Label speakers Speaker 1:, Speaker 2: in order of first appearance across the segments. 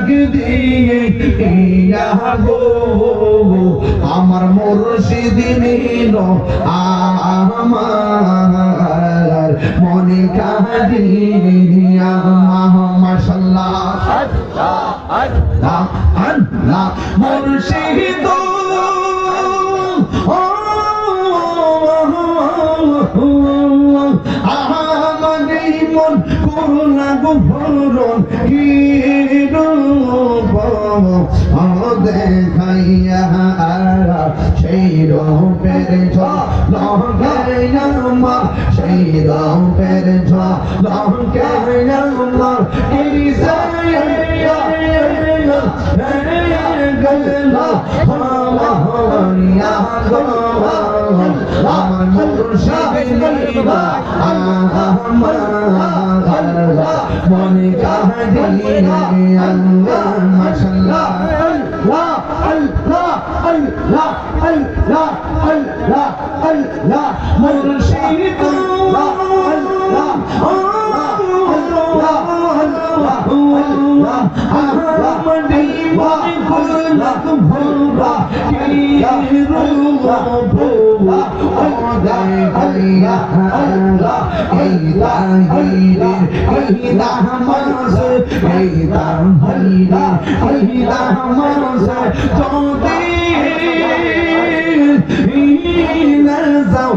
Speaker 1: ডাক দিয়ে গো আমার মুর্শিদ নিল, আমার মনে কাহিয়া মাশাল্লাহ। আল্লাহ আল্লাহ মন করুণা গুভরণ কি لهم فرجها لهم كان الله كنيسة মনে কাহিনী আল্লাহ মশলা لا ال لا ال لا ال لا مرشد لا ال لا Hey,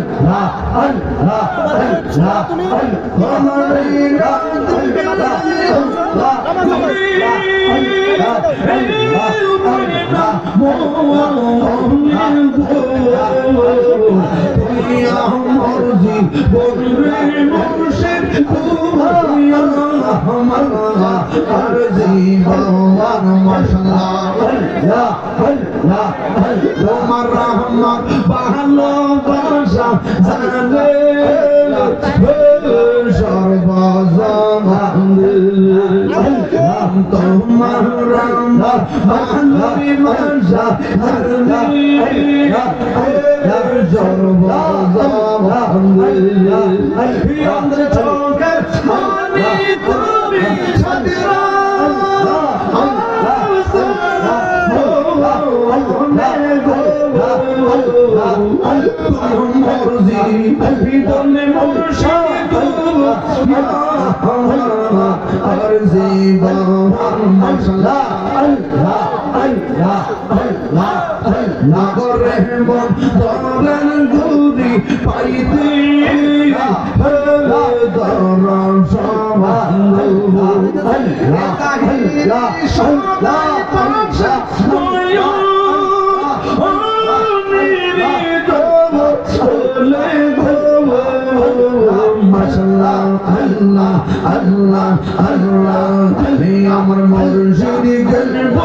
Speaker 1: আল্লাহ আল্লাহ আল্লাহ মর্জি বলবে মুর্শিদ তোমার মাল্লা আরজি ভগবান মাশাল্লাহ লা লা তোমার রহমত বাহালো বর্ষা জানে তোমার রহমত বাহালো সর্বজা دم مرشد عرضی مسئلہ اللہ اللہ اللہ اللہ رحمت دوران دوری پائیتی دوران سوال اللہ اللہ اللہ اللہ আল্লাহ আলী আমার মরশুরি গল্প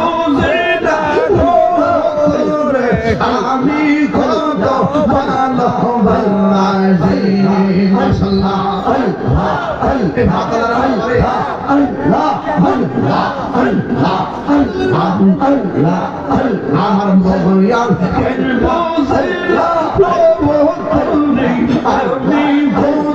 Speaker 1: আমি কত ভালো বান্দাজি মাশাআল্লাহ আল্লাহ আল্লাহ আল্লাহ আল্লাহ আল্লাহ আল্লাহ আল্লাহ আল্লাহ আল্লাহ আমার মরিয়াল কেন বসলা প্রভু তুমি আপনি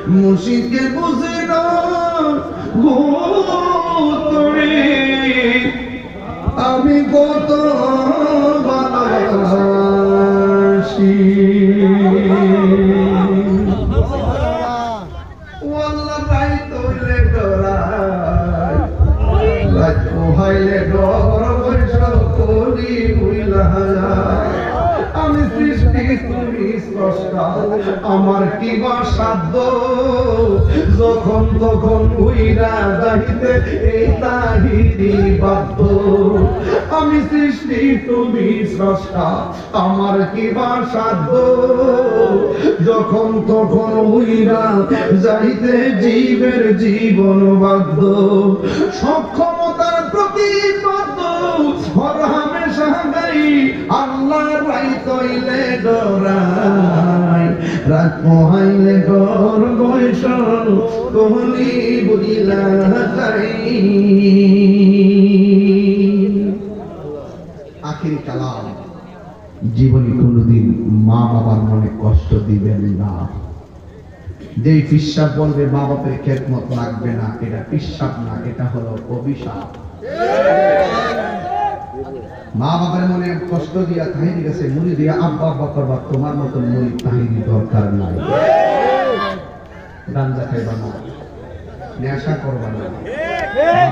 Speaker 1: আসি মুর্শিদকে বুঝে না আমি কত ভালোবাসি। পোহাইলে ডর যায়। আমি সৃষ্টি তুমি স্রষ্টা আমার কি বা সাধ্য? যখন তখন উইরা যাইতে এই তাহিরি বাধ্য। আমি সৃষ্টি তুমি স্রষ্টা আমার কি বা সাধ্য? যখন তখন উইরা যাইতে জীবের জীবন বাধ্য। সক্ষমতার প্রতিবাদ বয়স কোহলি বুঝিলা যাই আখির কালাম, জীবনে কোনোদিন মা বাবার মনে কষ্ট দিবেন না। যে পিসাব বলবে, মা বাপের খেদমত লাগবে না, এটা পিসাব না, এটা হলো অভিশাপ। মা বাবার মনে কষ্ট দিয়া তাহিরি গেছে, মুড়ি দিয়া আব্বা আব্বা করবা তোমার মতন মুড়ি তাহিরি দরকার নাই। গাঞ্জা খাইবা না, নেশা করবা না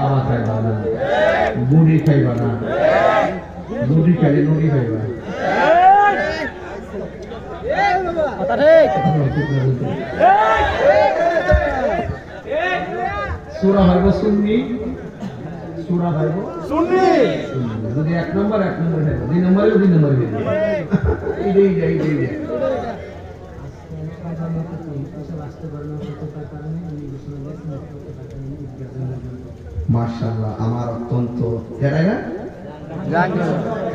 Speaker 1: মামা খাইবা না, মুড়ি খাইবা না, মুড়ি খাইলে নুড়ি খাইবা। সুরা ভাইব সুন্নি। যদি এক নম্বর এক নম্বর খাইব দুই নম্বরে দুই নম্বরে খাইব এইটাই এইটাই এইটাই মার্শাল্লাহ আমার অত্যন্ত এটাই না?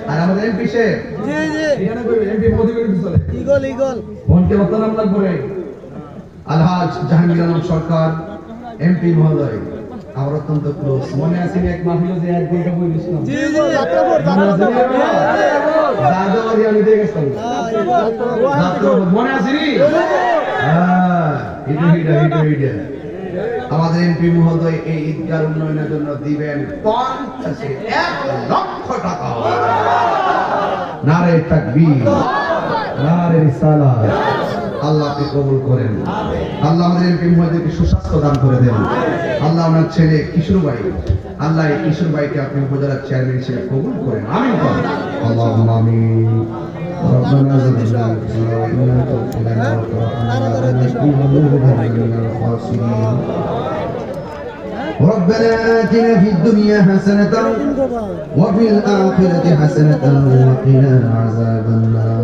Speaker 1: আর আমাদের এমপি সে? এমপি
Speaker 2: ইগল ইগল
Speaker 1: ফোনকে আলহাজ জাহাঙ্গীর আলম সরকার এমপি মহোদয়। আমার অত্যন্ত ক্লোজ। মনে আছে এক মাহফিল যে এক ঘণ্টা বই মনে আছে নি? দাদাবাড়ি আমি দিয়ে গেছিলাম মনে আছে নি? হ্যাঁ আমাদের এমপি মহোদয় এই ঈদগার উন্নয়নের জন্য দিবেন পঞ্চাশে এক লক্ষ টাকা। নারে তাকবীর নারে রিসালাত। আল্লাহ আপনি কবুল করেন আল্লাহ আমাদের এমপি মহোদয়কে সুস্বাস্থ্য দান করে দেন আল্লাহ ওনার ছেলে কিশোর ভাই আল্লাহ এই কিশোর ভাইকে আপনি উপজেলার চেয়ারম্যান হিসেবে কবুল করেন আমিন করেন আল্লাহুম্মা আমিন ربنا ظلمنا انفسنا وان لم تغفر لنا وترحمنا لنكونن من الخاسرين ربنا آتنا في الدنيا حسنة وفي الآخرة حسنة وقنا عذاب النار